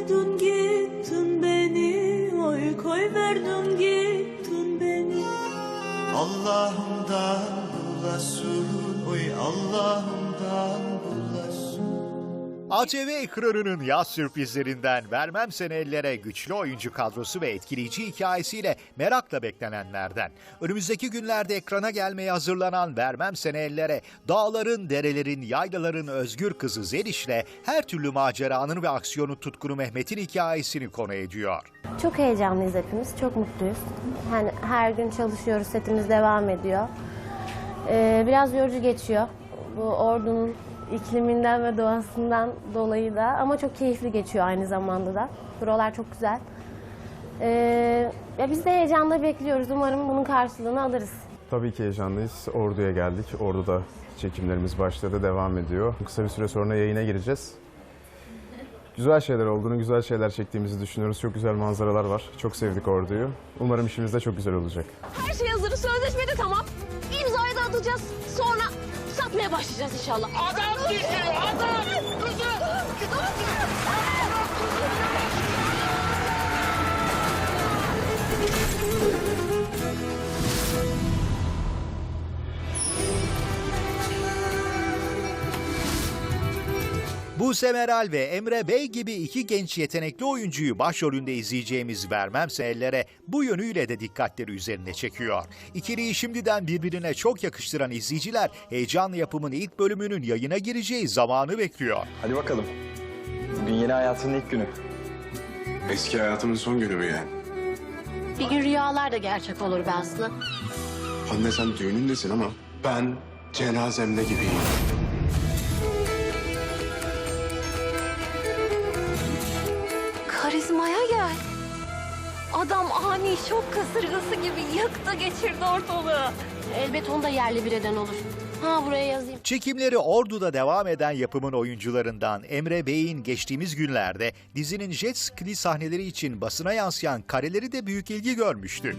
verdin gittin beni. Oy koy verdin gittin beni. Allah'ımdan bulasın Oy bulasın ATV ekranının yaz sürprizlerinden Vermem Seni Ellere güçlü oyuncu kadrosu ve etkileyici hikayesiyle merakla beklenenlerden. Önümüzdeki günlerde ekrana gelmeye hazırlanan Vermem Seni Ellere dağların, derelerin, yaylaların özgür kızı Zeliş'le her türlü maceranın ve aksiyonu tutkunu Mehmet'in hikayesini konu ediyor. Çok heyecanlıyız hepimiz, çok mutluyuz. Yani her gün çalışıyoruz, setimiz devam ediyor. Ee, biraz yorucu geçiyor. Bu ordunun ikliminden ve doğasından dolayı da ama çok keyifli geçiyor aynı zamanda da. Buralar çok güzel. Ee, ya biz de heyecanla bekliyoruz. Umarım bunun karşılığını alırız. Tabii ki heyecanlıyız. Ordu'ya geldik. Ordu'da çekimlerimiz başladı, devam ediyor. Kısa bir süre sonra yayına gireceğiz. Güzel şeyler olduğunu, güzel şeyler çektiğimizi düşünüyoruz. Çok güzel manzaralar var. Çok sevdik Ordu'yu. Umarım işimiz de çok güzel olacak. Her şey hazır. Sözleşme de tamam. İmzayı da atacağız. Sonra satmaya başlayacağız inşallah. Adam düşüyor adam. Buse Meral ve Emre Bey gibi iki genç yetenekli oyuncuyu başrolünde izleyeceğimiz Vermem Ellere bu yönüyle de dikkatleri üzerine çekiyor. İkiliyi şimdiden birbirine çok yakıştıran izleyiciler heyecanla yapımın ilk bölümünün yayına gireceği zamanı bekliyor. Hadi bakalım. Bugün yeni hayatının ilk günü. Eski hayatımın son günü mü yani? Bir gün rüyalar da gerçek olur be Aslı. Anne sen düğünündesin ama ben cenazemde gibiyim. Karizmaya gel. Adam ani şok kasırgası gibi yaktı geçirdi ortalığı. Elbet onu da yerli bir eden olur. Ha buraya yazayım. Çekimleri Ordu'da devam eden yapımın oyuncularından Emre Bey'in geçtiğimiz günlerde dizinin jet ski sahneleri için basına yansıyan kareleri de büyük ilgi görmüştü.